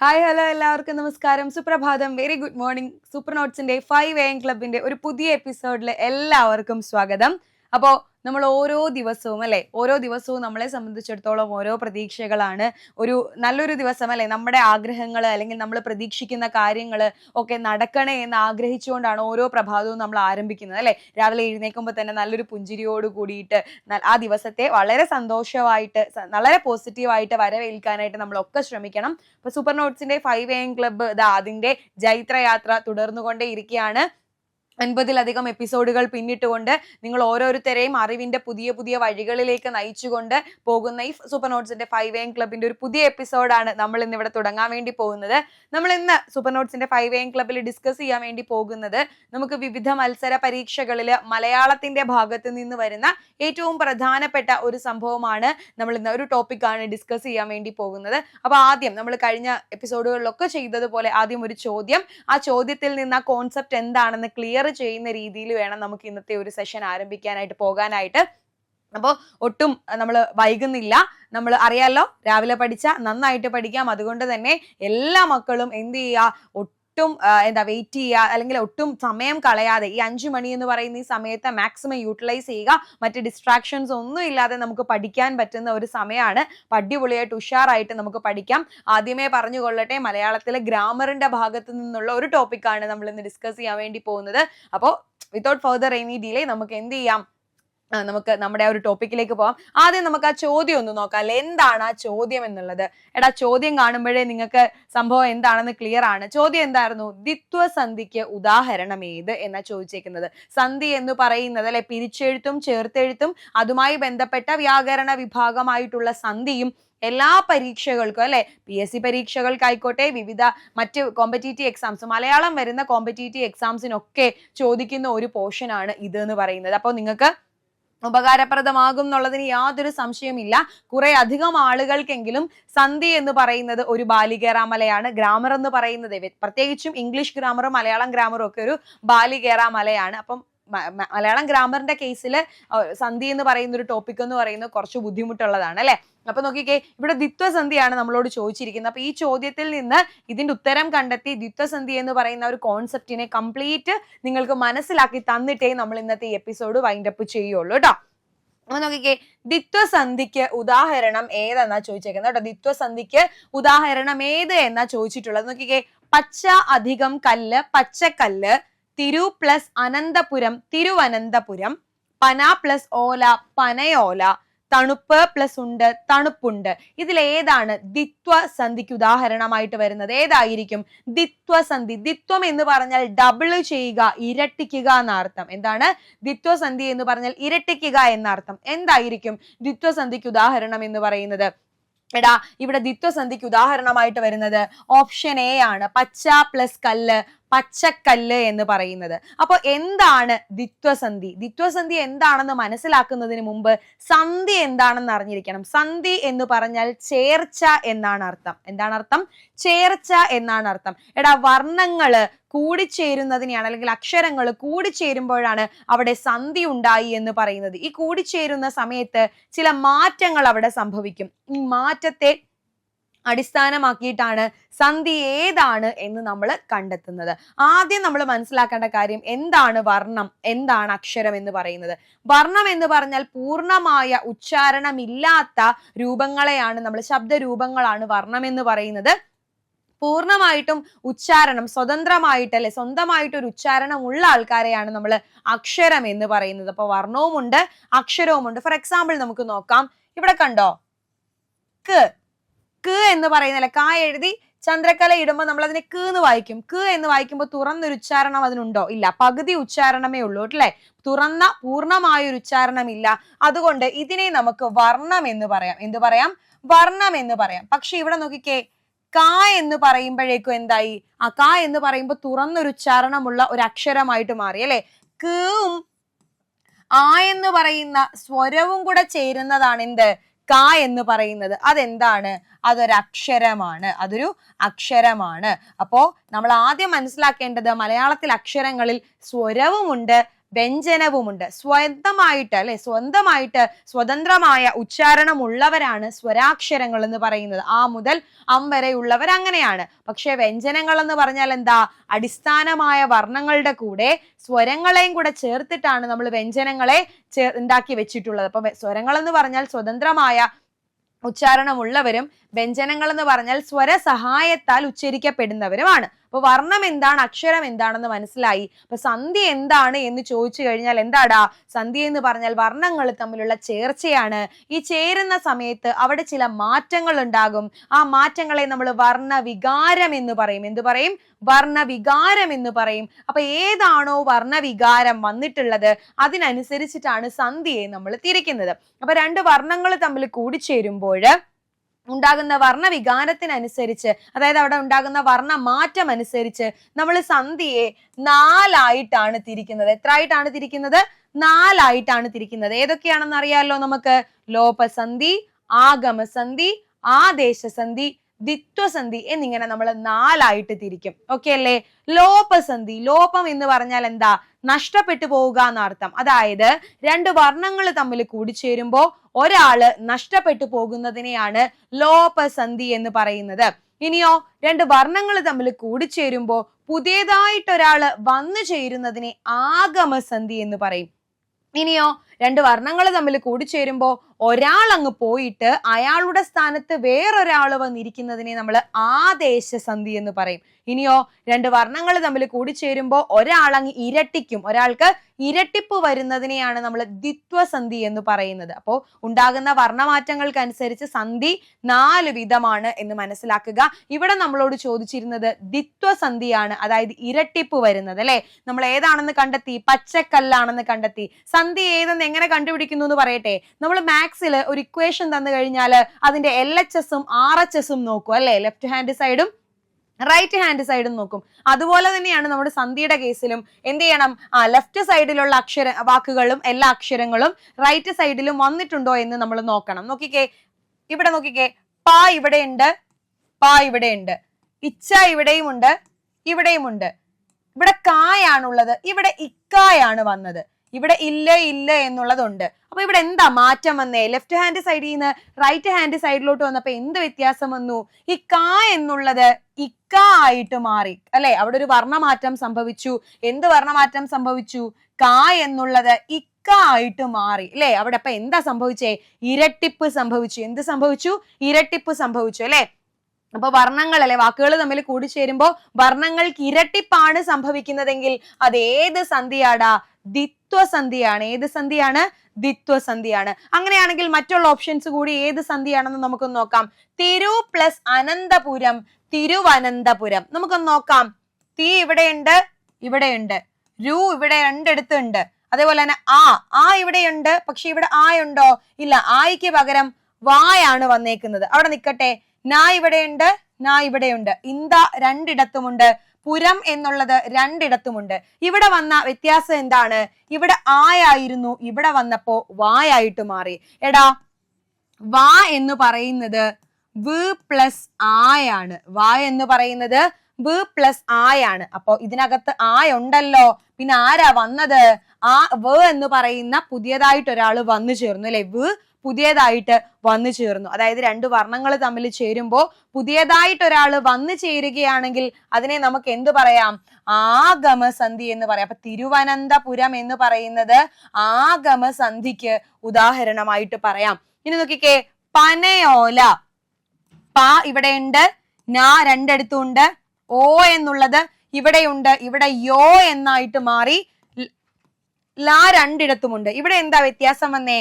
Hi hello എല്ലാവർക്കും നമസ്കാരം. സുപ്രഭാതം. വെരി ഗുഡ് മോർണിംഗ് സൂപ്പർ നോട്ട്സിന്റെ ഫൈവ് എ എം ക്ലബിന്റെ ഒരു പുതിയ എപ്പിസോഡിൽ എല്ലാവർക്കും സ്വാഗതം. അപ്പോൾ നമ്മൾ ഓരോ ദിവസവും അല്ലെ ഓരോ ദിവസവും നമ്മളെ സംബന്ധിച്ചിടത്തോളം ഓരോ പ്രതീക്ഷകളാണ്. ഒരു നല്ലൊരു ദിവസം അല്ലെ നമ്മുടെ ആഗ്രഹങ്ങൾ അല്ലെങ്കിൽ നമ്മൾ പ്രതീക്ഷിക്കുന്ന കാര്യങ്ങൾ ഒക്കെ നടക്കണേ എന്ന് ആഗ്രഹിച്ചുകൊണ്ടാണ് ഓരോ പ്രഭാതവും നമ്മൾ ആരംഭിക്കുന്നത് അല്ലെ. രാവിലെ എഴുന്നേൽക്കുമ്പോൾ തന്നെ നല്ലൊരു പുഞ്ചിരിയോട് കൂടിയിട്ട് ആ ദിവസത്തെ വളരെ സന്തോഷമായിട്ട് വളരെ പോസിറ്റീവായിട്ട് വരവേൽക്കാനായിട്ട് നമ്മളൊക്കെ ശ്രമിക്കണം. ഇപ്പൊ സൂപ്പർ നോട്ട്സിന്റെ ഫൈവ് എം ക്ലബ്ബ് ഇതാ അതിന്റെ ജൈത്രയാത്ര തുടർന്നുകൊണ്ടേ ഇരിക്കുകയാണ് അൻപതിലധികം എപ്പിസോഡുകൾ പിന്നിട്ടുകൊണ്ട് നിങ്ങൾ ഓരോരുത്തരെയും അറിവിന്റെ പുതിയ പുതിയ വഴികളിലേക്ക് നയിച്ചുകൊണ്ട് പോകുന്ന ഈ സൂപ്പർ നോട്ട്സിന്റെ ഫൈവ് എം ക്ലബിന്റെ ഒരു പുതിയ എപ്പിസോഡാണ് നമ്മൾ ഇന്ന് ഇവിടെ തുടങ്ങാൻ വേണ്ടി പോകുന്നത്. നമ്മൾ ഇന്ന് സൂപ്പർ നോട്ട്സിന്റെ ഫൈവ് എം ക്ലബിൽ ഡിസ്കസ് ചെയ്യാൻ വേണ്ടി പോകുന്നത് നമുക്ക് വിവിധ മത്സര പരീക്ഷകളിൽ മലയാളത്തിന്റെ ഭാഗത്ത് നിന്ന് വരുന്ന ഏറ്റവും പ്രധാനപ്പെട്ട ഒരു സംഭവമാണ് നമ്മൾ ഇന്ന് ഒരു ടോപ്പിക്കാണ് ഡിസ്കസ് ചെയ്യാൻ വേണ്ടി പോകുന്നത്. അപ്പൊ ആദ്യം നമ്മൾ കഴിഞ്ഞ എപ്പിസോഡുകളിലൊക്കെ ചെയ്തതുപോലെ ആദ്യം ഒരു ചോദ്യം. ആ ചോദ്യത്തിൽ നിന്ന് ആ കോൺസെപ്റ്റ് എന്താണെന്ന് ക്ലിയർ ചെയ്യുന്ന രീതിയിൽ വേണം നമുക്ക് ഇന്നത്തെ ഒരു സെഷൻ ആരംഭിക്കാനായിട്ട് പോകാനായിട്ട്. അപ്പോൾ ഒട്ടും നമ്മൾ വൈകുന്നില്ല. നമ്മൾ അറിയാലോ രാവിലെ പഠിച്ച നന്നായിട്ട് പഠിക്കാം. അതുകൊണ്ട് തന്നെ എല്ലാ മക്കളും എന്ത് ചെയ്യുക? ഒട്ടും എന്താ വെയിറ്റ് ചെയ്യുക അല്ലെങ്കിൽ ഒട്ടും സമയം കളയാതെ ഈ അഞ്ചു മണി എന്ന് പറയുന്ന ഈ സമയത്തെ മാക്സിമം യൂട്ടിലൈസ് ചെയ്യുക. മറ്റ് ഡിസ്ട്രാക്ഷൻസ് ഒന്നും ഇല്ലാതെ നമുക്ക് പഠിക്കാൻ പറ്റുന്ന ഒരു സമയമാണ്. പടിപൊളിയായിട്ട് ഉഷാറായിട്ട് നമുക്ക് പഠിക്കാം. ആദ്യമേ പറഞ്ഞു കൊള്ളട്ടെ മലയാളത്തിലെ ഗ്രാമറിന്റെ ഭാഗത്തു നിന്നുള്ള ഒരു ടോപ്പിക്കാണ് നമ്മൾ ഇന്ന് ഡിസ്കസ് ചെയ്യാൻ വേണ്ടി പോകുന്നത്. അപ്പോൾ വിത്തൗട്ട് ഫർദർ എനി ഡിലേ നമുക്ക് എന്ത് ചെയ്യാം? നമുക്ക് നമ്മുടെ ആ ഒരു ടോപ്പിക്കിലേക്ക് പോവാം. ആദ്യം നമുക്ക് ആ ചോദ്യം ഒന്ന് നോക്കാം. അല്ലെ എന്താണ് ആ ചോദ്യം എന്നുള്ളത്? എടാ ചോദ്യം കാണുമ്പോഴേ നിങ്ങൾക്ക് സംഭവം എന്താണെന്ന് ക്ലിയർ ആണ്. ചോദ്യം എന്തായിരുന്നു? ദ്വിത്വ സന്ധിക്ക് ഉദാഹരണം ഏത് എന്നാ ചോദിച്ചേക്കുന്നത്. സന്ധി എന്ന് പറയുന്നത് അല്ലെ പിരിച്ചെഴുത്തും ചേർത്തെഴുത്തും അതുമായി ബന്ധപ്പെട്ട വ്യാകരണ വിഭാഗമായിട്ടുള്ള സന്ധിയും എല്ലാ പരീക്ഷകൾക്കും അല്ലെ പി എസ് സി പരീക്ഷകൾക്കായിക്കോട്ടെ വിവിധ മറ്റ് കോമ്പറ്റീറ്റീവ് എക്സാംസ് മലയാളം വരുന്ന കോമ്പറ്റീറ്റീവ് എക്സാംസിനൊക്കെ ചോദിക്കുന്ന ഒരു പോർഷനാണ് ഇത് എന്ന് പറയുന്നത്. അപ്പോൾ നിങ്ങൾക്ക് ഉപകാരപ്രദമാകും എന്നുള്ളതിന് യാതൊരു സംശയമില്ല കുറെ അധികം ആളുകൾക്കെങ്കിലും സന്ധി എന്ന് പറയുന്നത് ഒരു ബാലികേറാമലയാണ്. ഗ്രാമർ എന്ന് പറയുന്നത് പ്രത്യേകിച്ചും ഇംഗ്ലീഷ് ഗ്രാമറും മലയാളം ഗ്രാമറും ഒക്കെ ഒരു ബാലികേറാമലയാണ്. അപ്പം മലയാളം ഗ്രാമറിന്റെ കേസിൽ സന്ധി എന്ന് പറയുന്ന ഒരു ടോപ്പിക് എന്ന് പറയുന്നത് കുറച്ച് ബുദ്ധിമുട്ടുള്ളതാണ് അല്ലെ? അപ്പൊ നോക്കിക്കേ ഇവിടെ ദ്വിത്വസന്ധിയാണ് നമ്മളോട് ചോദിച്ചിരിക്കുന്നത്. അപ്പൊ ഈ ചോദ്യത്തിൽ നിന്ന് ഇതിന്റെ ഉത്തരം കണ്ടെത്തി ദ്വിത്വസന്ധി എന്ന് പറയുന്ന ഒരു കോൺസെപ്റ്റിനെ കംപ്ലീറ്റ് നിങ്ങൾക്ക് മനസ്സിലാക്കി തന്നിട്ടേ നമ്മൾ ഇന്നത്തെ ഈ എപ്പിസോഡ് വൈൻഡ് അപ്പ് ചെയ്യുള്ളൂ കേട്ടോ. അപ്പൊ നോക്കിക്കേ ദ്വിത്വസന്ധിക്ക് ഉദാഹരണം ഏതെന്നാ ചോദിച്ചേക്കുന്നത് കേട്ടോ. ദ്വിത്വസന്ധിക്ക് ഉദാഹരണം ഏത് എന്നാ ചോദിച്ചിട്ടുള്ളത്? നോക്കിക്കേ പച്ച അധികം കല്ല് പച്ചക്കല്ല് തിരു പ്ലസ് അനന്തപുരം തിരുവനന്തപുരം. പന പ്ലസ് ഓല പനയോല. തണുപ്പ് പ്ലസ് ഉണ്ട് തണുപ്പുണ്ട്. ഇതിൽ ഏതാണ് ദിത്വ ഉദാഹരണമായിട്ട് വരുന്നത്. ഏതായിരിക്കും? ദ്വിത്വസന്ധി. ദിത്വം എന്ന് പറഞ്ഞാൽ ഡബിൾ ചെയ്യുക ഇരട്ടിക്കുക എന്നർത്ഥം. എന്താണ്? ദ്വിത്വസന്ധി എന്ന് പറഞ്ഞാൽ ഇരട്ടിക്കുക എന്നർത്ഥം. എന്തായിരിക്കും ദ്വിത്വസന്ധിക്ക് ഉദാഹരണം എന്ന് പറയുന്നത്? എടാ ഇവിടെ ദ്വിത്വസന്ധിക്ക് ഉദാഹരണമായിട്ട് വരുന്നത് ഓപ്ഷൻ എ ആണ്. പച്ച പ്ലസ് കല്ല് പച്ചക്കല്ല് എന്ന് പറയുന്നത്. അപ്പോൾ എന്താണ് ദിത്വസന്ധി ദിത്വസന്ധി എന്താണെന്ന് മനസ്സിലാക്കുന്നതിന് മുമ്പ് സന്ധി എന്താണെന്ന് അറിഞ്ഞിരിക്കണം. സന്ധി എന്ന് പറഞ്ഞാൽ ചേർച്ച എന്നാണ് അർത്ഥം. എന്താണ് അർത്ഥം? ചേർച്ച എന്നാണ് അർത്ഥം. എടാ വർണങ്ങൾ കൂടിച്ചേരുന്നതിനെയാണ് അല്ലെങ്കിൽ അക്ഷരങ്ങൾ കൂടിച്ചേരുമ്പോഴാണ് അവിടെ സന്ധി ഉണ്ടായി എന്ന് പറയുന്നത്. ഈ കൂടിച്ചേരുന്ന സമയത്ത് ചില മാറ്റങ്ങൾ അവിടെ സംഭവിക്കും. ഈ മാറ്റത്തെ അടിസ്ഥാനമാക്കിയിട്ടാണ് സന്ധി ഏതാണ് എന്ന് നമ്മൾ കണ്ടെത്തുന്നത്. ആദ്യം നമ്മൾ മനസ്സിലാക്കേണ്ട കാര്യം എന്താണ് വർണം എന്താണ് അക്ഷരം എന്ന് പറയുന്നത്. വർണം എന്ന് പറഞ്ഞാൽ പൂർണമായ ഉച്ചാരണമില്ലാത്ത രൂപങ്ങളെയാണ് നമ്മൾ ശബ്ദരൂപങ്ങളാണ് വർണം എന്ന് പറയുന്നത്. പൂർണമായിട്ടും ഉച്ചാരണം സ്വതന്ത്രമായിട്ട് അല്ലെ സ്വന്തമായിട്ട് ഒരു ഉച്ചാരണം ഉള്ള ആൾക്കാരെയാണ് നമ്മൾ അക്ഷരം എന്ന് പറയുന്നത്. അപ്പൊ വർണവുമുണ്ട് അക്ഷരവുമുണ്ട്. ഫോർ എക്സാമ്പിൾ നമുക്ക് നോക്കാം. ഇവിടെ കണ്ടോ? ക്ക്. ക്ക് എന്ന് പറയുന്നില്ല കാ എഴുതി ചന്ദ്രക്കല ഇടുമ്പോൾ നമ്മൾ അതിനെ ക് എന്ന് വായിക്കും. ക് എന്ന് വായിക്കുമ്പോൾ തുറന്നൊരു ഉച്ചാരണം അതിനുണ്ടോ? ഇല്ല. പകുതി ഉച്ചാരണമേ ഉള്ളൂ അല്ലേ? തുറന്ന പൂർണമായ ഒരു ഉച്ചാരണമില്ല. അതുകൊണ്ട് ഇതിനെ നമുക്ക് വർണം എന്ന് പറയാം. എന്ത് പറയാം? വർണം എന്ന് പറയാം. പക്ഷെ ഇവിടെ നോക്കിക്കേ കാ എന്ന് പറയുമ്പോഴേക്കും എന്തായി? ആ കാ എന്ന് പറയുമ്പോൾ തുറന്നൊരു ഉച്ചാരണമുള്ള ഒരു അക്ഷരമായിട്ട് മാറി അല്ലെ? കും ആ എന്ന് പറയുന്ന സ്വരവും കൂടെ ചേരുന്നതാണ് എന്ത്? കാ എന്ന് പറയുന്നത് അതെന്താണ്? അതൊരു അക്ഷരമാണ്. അതൊരു അക്ഷരമാണ്. അപ്പോ നമ്മൾ ആദ്യം മനസ്സിലാക്കേണ്ടത് മലയാളത്തിൽ അക്ഷരങ്ങളിൽ സ്വരവുമുണ്ട്. വ്യഞ്ജനവുമുണ്ട്. സ്വന്തമായിട്ട് അല്ലെ? സ്വന്തമായിട്ട് സ്വതന്ത്രമായ ഉച്ചാരണമുള്ളവരാണ് സ്വരാക്ഷരങ്ങൾ എന്ന് പറയുന്നത്. ആ മുതൽ അം വരെയുള്ളവർ അങ്ങനെയാണ്. പക്ഷെ വ്യഞ്ജനങ്ങൾ എന്ന് പറഞ്ഞാൽ എന്താ? അടിസ്ഥാനമായ വർണങ്ങളുടെ കൂടെ സ്വരങ്ങളെയും കൂടെ ചേർത്തിട്ടാണ് നമ്മൾ വ്യഞ്ജനങ്ങളെ ചേർ ഉണ്ടാക്കി വെച്ചിട്ടുള്ളത്. അപ്പൊ സ്വരങ്ങൾ എന്ന് പറഞ്ഞാൽ സ്വതന്ത്രമായ ഉച്ചാരണമുള്ളവരും വ്യഞ്ജനങ്ങൾ എന്ന് പറഞ്ഞാൽ സ്വര സഹായത്താൽ ഉച്ചരിക്കപ്പെടുന്നവരുമാണ്. അപ്പൊ വർണം എന്താണ് അക്ഷരം എന്താണെന്ന് മനസ്സിലായി. അപ്പൊ സന്ധി എന്താണ് എന്ന് ചോദിച്ചു കഴിഞ്ഞാൽ എന്താടാ? സന്ധി എന്ന് പറഞ്ഞാൽ വർണങ്ങൾ തമ്മിലുള്ള ചേർച്ചയാണ്. ഈ ചേരുന്ന സമയത്ത് അവിടെ ചില മാറ്റങ്ങൾ ഉണ്ടാകും. ആ മാറ്റങ്ങളെ നമ്മൾ വർണ വികാരം എന്ന് പറയും. എന്ത് പറയും? വർണ വികാരം എന്ന് പറയും. അപ്പൊ ഏതാണോ വർണ വികാരം വന്നിട്ടുള്ളത് അതിനനുസരിച്ചിട്ടാണ് സന്ധിയെ നമ്മൾ തിരിക്കുന്നത്. അപ്പൊ രണ്ട് വർണങ്ങൾ തമ്മിൽ കൂടിച്ചേരുമ്പോൾ ഉണ്ടാകുന്ന വർണ വികാരത്തിനനുസരിച്ച് അതായത് അവിടെ ഉണ്ടാകുന്ന വർണ മാറ്റം അനുസരിച്ച് നമ്മൾ സന്ധിയെ നാലായിട്ടാണ് തിരിക്കുന്നത്. എത്ര ആയിട്ടാണ് തിരിക്കുന്നത്? നാലായിട്ടാണ് തിരിക്കുന്നത്. ഏതൊക്കെയാണെന്ന് അറിയാലോ നമുക്ക്? ലോപസന്ധി ആഗമസന്ധി ആദേശസന്ധി ദിത്വസന്ധി എന്നിങ്ങനെ നമ്മൾ നാലായിട്ട് തിരിക്കും. ഓക്കെ അല്ലേ? ലോപസന്ധി ലോപം എന്ന് പറഞ്ഞാൽ എന്താ? നഷ്ടപ്പെട്ടു പോവുക എന്നർത്ഥം. അതായത് രണ്ട് വർണങ്ങൾ തമ്മിൽ കൂടിച്ചേരുമ്പോ ഒരാൾ നഷ്ടപ്പെട്ടു പോകുന്നതിനെയാണ് ലോപസന്ധി എന്ന് പറയുന്നത്. ഇനിയോ രണ്ട് വർണങ്ങൾ തമ്മിൽ കൂടിച്ചേരുമ്പോ പുതിയതായിട്ട് ഒരാൾ വന്നു ചേരുന്നതിനെ ആഗമസന്ധി എന്ന് പറയും. ഇനിയോ രണ്ട് വർണങ്ങൾ തമ്മിൽ കൂടിച്ചേരുമ്പോ ഒരാൾ അങ്ങ് പോയിട്ട് അയാളുടെ സ്ഥാനത്ത് വേറൊരാൾ വന്നിരിക്കുന്നതിനെ നമ്മൾ ആദേശസന്ധി എന്ന് പറയും. ഇനിയോ രണ്ട് വർണങ്ങൾ തമ്മിൽ കൂടിച്ചേരുമ്പോൾ ഒരാൾ അങ്ങ് ഇരട്ടിക്കും. ഒരാൾക്ക് ഇരട്ടിപ്പ് വരുന്നതിനെയാണ് നമ്മൾ ദ്വിത്വസന്ധി എന്ന് പറയുന്നത്. അപ്പോൾ ഉണ്ടാകുന്ന വർണമാറ്റങ്ങൾക്കനുസരിച്ച് സന്ധി നാല് വിധമാണ് എന്ന് മനസ്സിലാക്കുക. ഇവിടെ നമ്മളോട് ചോദിച്ചിരുന്നത് ദ്വിത്വസന്ധിയാണ് അതായത് ഇരട്ടിപ്പ് വരുന്നത് അല്ലെ? നമ്മൾ ഏതാണെന്ന് കണ്ടെത്തി? പച്ചക്കല്ലാണെന്ന് കണ്ടെത്തി. സന്ധി ഏതെന്ന് എങ്ങനെ കണ്ടുപിടിക്കുന്നു എന്ന് പറയട്ടെ? നമ്മൾ മാത്സിൽ ഒരു ഇക്വേഷൻ തന്നു കഴിഞ്ഞാൽ അതിന്റെ എൽ എച്ച് എസും ആർ എച്ച് എസും നോക്കും അല്ലെ? ലെഫ്റ്റ് ഹാൻഡ് സൈഡും റൈറ്റ് ഹാൻഡ് സൈഡ് നോക്കും. അതുപോലെ തന്നെയാണ് നമ്മുടെ സന്ധിയുടെ കേസിലും എന്ത് ചെയ്യണം? ആ ലെഫ്റ്റ് സൈഡിലുള്ള അക്ഷര വാക്കുകളും എല്ലാ അക്ഷരങ്ങളും റൈറ്റ് സൈഡിലും വന്നിട്ടുണ്ടോ എന്ന് നമ്മൾ നോക്കണം. നോക്കിക്കേ. ഇവിടെ നോക്കിക്കേ. പാ ഇവിടെയുണ്ട് പാ ഇവിടെയുണ്ട് ഇച്ച ഇവിടെയുമുണ്ട് ഇവിടെയുമുണ്ട് ഇവിടെ കായാണുള്ളത്. ഇവിടെ ഇക്കായാണ് വന്നത്. ഇവിടെ ഇല്ല ഇല്ല എന്നുള്ളതുണ്ട്. അപ്പൊ ഇവിടെ എന്താ മാറ്റം വന്നേ? ലെഫ്റ്റ് ഹാൻഡ് സൈഡിൽ നിന്ന് റൈറ്റ് ഹാൻഡ് സൈഡിലോട്ട് വന്നപ്പോ എന്ത് വ്യത്യാസം വന്നു? ഈ കാ എന്നുള്ളത് ഇക്ക ആയിട്ട് മാറി. അല്ലെ? അവിടെ ഒരു വർണമാറ്റം സംഭവിച്ചു. എന്ത് വർണമാറ്റം സംഭവിച്ചു? കാ എന്നുള്ളത് ഇക്ക ആയിട്ട് മാറി. അല്ലെ? അവിടെ അപ്പൊ എന്താ സംഭവിച്ചേ? ഇരട്ടിപ്പ് സംഭവിച്ചു. എന്ത് സംഭവിച്ചു? ഇരട്ടിപ്പ് സംഭവിച്ചു. അല്ലെ? അപ്പൊ വർണങ്ങൾ അല്ലെ വാക്കുകൾ തമ്മിൽ കൂടിച്ചേരുമ്പോ വർണങ്ങൾക്ക് ഇരട്ടിപ്പാണ് സംഭവിക്കുന്നതെങ്കിൽ അത് ഏത് സന്ധിയാടാ? ദിത്വസന്ധിയാണ് ഏത് സന്ധിയാണ്? ദിത്വസന്ധിയാണ് അങ്ങനെയാണെങ്കിൽ മറ്റുള്ള ഓപ്ഷൻസ് കൂടി ഏത് സന്ധിയാണെന്ന് നമുക്കൊന്ന് നോക്കാം. തിരു പ്ലസ് അനന്തപുരം തിരുവനന്തപുരം. നമുക്കൊന്ന് നോക്കാം. തീ ഇവിടെയുണ്ട് ഇവിടെയുണ്ട്. രു ഇവിടെ രണ്ടെടുത്തുണ്ട് അതേപോലെ തന്നെ ആ ആ ഇവിടെയുണ്ട് പക്ഷെ ഇവിടെ ആ ഉണ്ടോ ഇല്ല ആയിക്ക് പകരം വായാണ് വന്നേക്കുന്നത്. അവിടെ നിൽക്കട്ടെ നാ ഇവിടെയുണ്ട് നാ ഇവിടെയുണ്ട്. ഇന്ത രണ്ടിടത്തുമുണ്ട് പുരം എന്നുള്ളത് രണ്ടിടത്തുമുണ്ട്. ഇവിടെ വന്ന വ്യത്യാസം എന്താണ്? ഇവിടെ ആയായിരുന്നു ഇവിടെ വന്നപ്പോ വായായിട്ട് മാറി. എടാ വാ എന്ന് പറയുന്നത് വ് പ്ലസ് ആയാണ്. വാ എന്ന് പറയുന്നത് വ് പ്ലസ് ആയാണ്. അപ്പോ ഇതിനകത്ത് ആയ ഉണ്ടല്ലോ. പിന്നെ ആരാ വന്നത്? ആ വ് എന്ന് പറയുന്ന പുതിയതായിട്ട് ഒരാൾ വന്നു ചേർന്നു അല്ലെ? വ് പുതിയതായിട്ട് വന്നു ചേർന്നു. അതായത് രണ്ട് വർണങ്ങൾ തമ്മിൽ ചേരുമ്പോൾ പുതിയതായിട്ട് ഒരാൾ വന്നു ചേരുകയാണെങ്കിൽ അതിനെ നമുക്ക് എന്ത് പറയാം? ആഗമസന്ധി എന്ന് പറയാം. അപ്പൊ തിരുവനന്തപുരം എന്ന് പറയുന്നത് ആഗമസന്ധിക്ക് ഉദാഹരണമായിട്ട് പറയാം. ഇനി നോക്കിക്കേ പനയോല. പ ഇവിടെയുണ്ട് നാ രണ്ടിടത്തുണ്ട് ഓ എന്നുള്ളത് ഇവിടെയുണ്ട് ഇവിടെ യോ എന്നായിട്ട് മാറി ലാ രണ്ടിടത്തുമുണ്ട്. ഇവിടെ എന്താ വ്യത്യാസം വന്നേ?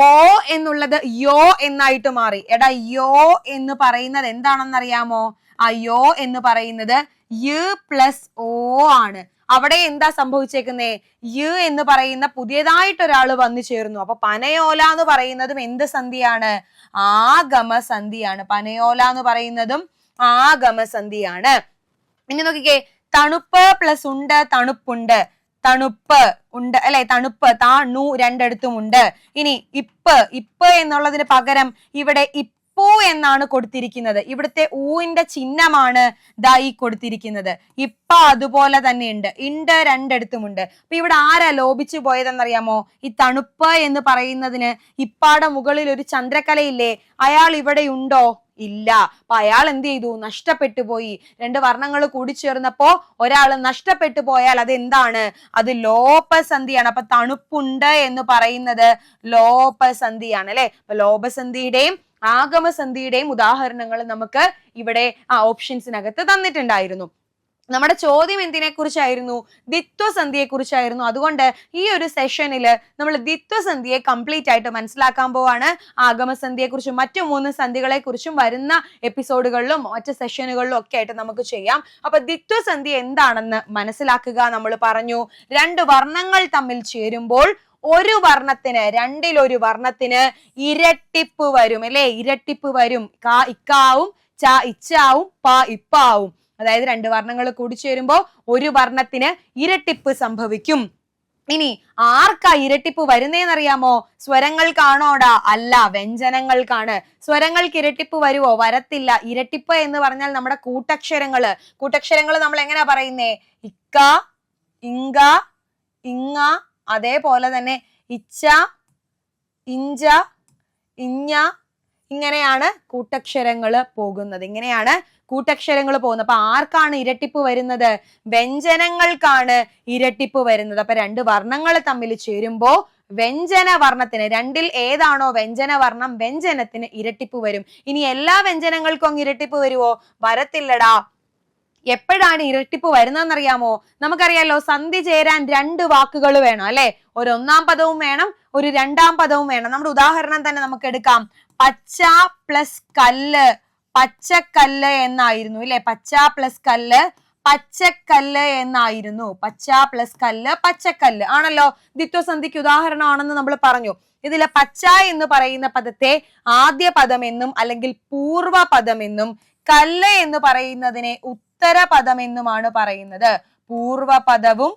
ഓ എന്നുള്ളത് യോ എന്നായിട്ട് മാറി. എടാ യോ എന്ന് പറയുന്നത് എന്താണെന്നറിയാമോ? ആ യോ എന്ന് പറയുന്നത് യു പ്ലസ് ഓ ആണ്. അവിടെ എന്താ സംഭവിച്ചേക്കുന്നേ? യു എന്ന് പറയുന്ന പുതിയതായിട്ട് ഒരാൾ വന്നു ചേർന്നു. അപ്പൊ പനയോല എന്ന് പറയുന്നതും എന്ത് സന്ധിയാണ്? ആഗമ സന്ധിയാണ്. പനയോല എന്ന് പറയുന്നതും ആഗമ സന്ധിയാണ്. ഇനി നോക്കിക്കേ തണുപ്പ് പ്ലസ് ഉണ്ട് തണുപ്പുണ്ട്. തണുപ്പ് ഉണ്ട് അല്ലെ? തണുപ്പ് താണു രണ്ടിടത്തും ഉണ്ട്. ഇനി ഇപ്പ് ഇപ്പ് എന്നുള്ളതിന് പകരം ഇവിടെ ഇപ്പൂ എന്നാണ് കൊടുത്തിരിക്കുന്നത്. ഇവിടുത്തെ ഊവിന്റെ ചിഹ്നമാണ് ദാ കൊടുത്തിരിക്കുന്നത്. ഇപ്പ അതുപോലെ തന്നെ ഉണ്ട്. ഉണ്ട്. രണ്ടിടത്തുമുണ്ട് അപ്പൊ ഇവിടെ ആരാ ലോപിച്ചു പോയതെന്നറിയാമോ? ഈ തണുപ്പ് എന്ന് പറയുന്നതിന് ഇപ്പാടെ മുകളിൽ ഒരു ചന്ദ്രക്കലയില്ലേ അയാൾ ഇവിടെ ഉണ്ടോ? ഇല്ല. അപ്പൊ അയാൾ എന്ത് ചെയ്തു? നഷ്ടപ്പെട്ടു പോയി. രണ്ട് വർണങ്ങൾ കൂടിച്ചേർന്നപ്പോ ഒരാൾ നഷ്ടപ്പെട്ടു പോയാൽ അത് എന്താണ് അത് ലോപസന്ധിയാണ്. അപ്പൊ തണുപ്പുണ്ട് എന്ന് പറയുന്നത് ലോപസന്ധിയാണ് അല്ലെ? അപ്പൊ ലോപസന്ധിയുടെയും ആഗമസന്ധിയുടെയും ഉദാഹരണങ്ങൾ നമുക്ക് ഇവിടെ ആ ഓപ്ഷൻസിനകത്ത് തന്നിട്ടുണ്ടായിരുന്നു. നമ്മുടെ ചോദ്യം എന്തിനെ കുറിച്ചായിരുന്നു ദിത്വസന്ധിയെ കുറിച്ചായിരുന്നു അതുകൊണ്ട് ഈ ഒരു സെഷനിൽ നമ്മൾ ദിത്വസന്ധിയെ കംപ്ലീറ്റ് ആയിട്ട് മനസ്സിലാക്കാൻ പോവാണ്. ആഗമസന്ധിയെ കുറിച്ചും മറ്റു മൂന്ന് സന്ധികളെ കുറിച്ചും വരുന്ന എപ്പിസോഡുകളിലും മറ്റ് സെഷനുകളിലും ഒക്കെ ആയിട്ട് നമുക്ക് ചെയ്യാം. അപ്പൊ ദിത്വസന്ധി എന്താണെന്ന് മനസ്സിലാക്കുക നമ്മൾ പറഞ്ഞു. രണ്ട് വർണങ്ങൾ തമ്മിൽ ചേരുമ്പോൾ ഒരു വർണത്തിന് രണ്ടിലൊരു വർണത്തിന് ഇരട്ടിപ്പ് വരും. അല്ലെ? ഇരട്ടിപ്പ് വരും. കാ ഇക്കാവും ച ഇച്ചാവും പ ഇപ്പാവും. അതായത് രണ്ട് വർണങ്ങൾ ചേരുമ്പോൾ ഒരു വർണത്തിന് ഇരട്ടിപ്പ് സംഭവിക്കും. ഇനി ആർക്കാ ഇരട്ടിപ്പ് വരുന്നേന്നറിയാമോ? സ്വരങ്ങൾക്കാണോടാ. അല്ല വ്യഞ്ജനങ്ങൾക്കാണ്. സ്വരങ്ങൾക്ക് ഇരട്ടിപ്പ് വരുവോ? വരത്തില്ല. ഇരട്ടിപ്പ് എന്ന് പറഞ്ഞാൽ നമ്മുടെ കൂട്ടക്ഷരങ്ങൾ. കൂട്ടക്ഷരങ്ങൾ നമ്മൾ എങ്ങനെയാ പറയുന്നേ? ഇക്ക ഇങ്ക ഇങ്ങ അതേപോലെ തന്നെ ഇച്ച ഇഞ്ച ഇഞ്ഞ ഇങ്ങനെയാണ് കൂട്ടക്ഷരങ്ങൾ പോകുന്നത്. ഇങ്ങനെയാണ് കൂട്ടക്ഷരങ്ങൾ പോകുന്നത്. അപ്പൊ ആർക്കാണ് ഇരട്ടിപ്പ് വരുന്നത്? വ്യഞ്ജനങ്ങൾക്കാണ് ഇരട്ടിപ്പ് വരുന്നത്. അപ്പൊ രണ്ട് വർണങ്ങൾ തമ്മിൽ ചേരുമ്പോ വ്യഞ്ജന വർണത്തിന് രണ്ടിൽ ഏതാണോ വ്യഞ്ജന വർണം വ്യഞ്ജനത്തിന് ഇരട്ടിപ്പ് വരും. ഇനി എല്ലാ വ്യഞ്ജനങ്ങൾക്കും അങ്ങ് ഇരട്ടിപ്പ് വരുമോ വരത്തില്ലടാ. എപ്പോഴാണ് ഇരട്ടിപ്പ് വരുന്നതെന്ന് അറിയാമോ നമുക്കറിയാലോ സന്ധി ചേരാൻ രണ്ട് വാക്കുകൾ വേണം അല്ലെ? ഒരു ഒന്നാം പദവും വേണം ഒരു രണ്ടാം പദവും വേണം. നമ്മുടെ ഉദാഹരണം തന്നെ നമുക്ക് എടുക്കാം. പച്ച പ്ലസ് കല്ല്. പച്ചക്കല്ല് എന്നായിരുന്നു അല്ലെ പച്ച പ്ലസ് കല്ല് പച്ചക്കല്ല് എന്നായിരുന്നു. പച്ച പ്ലസ് കല്ല് പച്ചക്കല്ല്. ആണല്ലോ? ദ്വിത്വസന്ധിക്ക് ഉദാഹരണമാണെന്ന് നമ്മൾ പറഞ്ഞു. ഇതിലെ പച്ച എന്ന് പറയുന്ന പദത്തെ ആദ്യ പദമെന്നും അല്ലെങ്കിൽ പൂർവ പദമെന്നും കല്ല് എന്ന് പറയുന്നതിനെ ഉത്തര പദമെന്നുമാണ് പറയുന്നത്. പൂർവ പദവും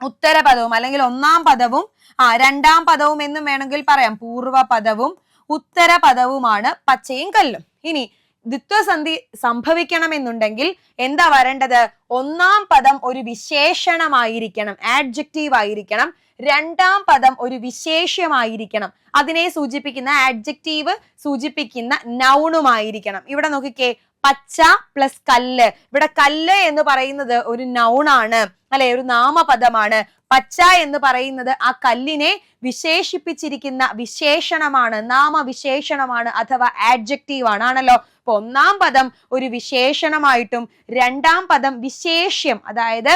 ഉത്തര പദവും അല്ലെങ്കിൽ ഒന്നാം പദവും ആ രണ്ടാം പദവും എന്നും വേണമെങ്കിൽ പറയാം. പൂർവ പദവും ഉത്തര പദവുമാണ് പച്ചയും കല്ലും. ഇനി ദ്വിത്വസന്ധി സംഭവിക്കണമെന്നുണ്ടെങ്കിൽ എന്താ വരേണ്ടത്? ഒന്നാം പദം ഒരു വിശേഷണമായിരിക്കണം ആഡ്ജക്റ്റീവ് ആയിരിക്കണം. രണ്ടാം പദം ഒരു വിശേഷ്യമായിരിക്കണം. അതിനെ സൂചിപ്പിക്കുന്ന ആഡ്ജക്റ്റീവ് സൂചിപ്പിക്കുന്ന നൗണുമായിരിക്കണം ഇവിടെ നോക്കിക്കേ പച്ച പ്ലസ് കല്ല്. ഇവിടെ കല്ല് എന്ന് പറയുന്നത് ഒരു നൗണാണ് അല്ലെ? ഒരു നാമപദമാണ്. പച്ച എന്ന് പറയുന്നത് ആ കല്ലിനെ വിശേഷിപ്പിച്ചിരിക്കുന്ന വിശേഷണമാണ് നാമവിശേഷണമാണ് അഥവാ ആഡ്ജക്റ്റീവ് ആണ് ആണല്ലോ? അപ്പൊ ഒന്നാം പദം ഒരു വിശേഷണമായിട്ടും രണ്ടാം പദം വിശേഷ്യം അതായത്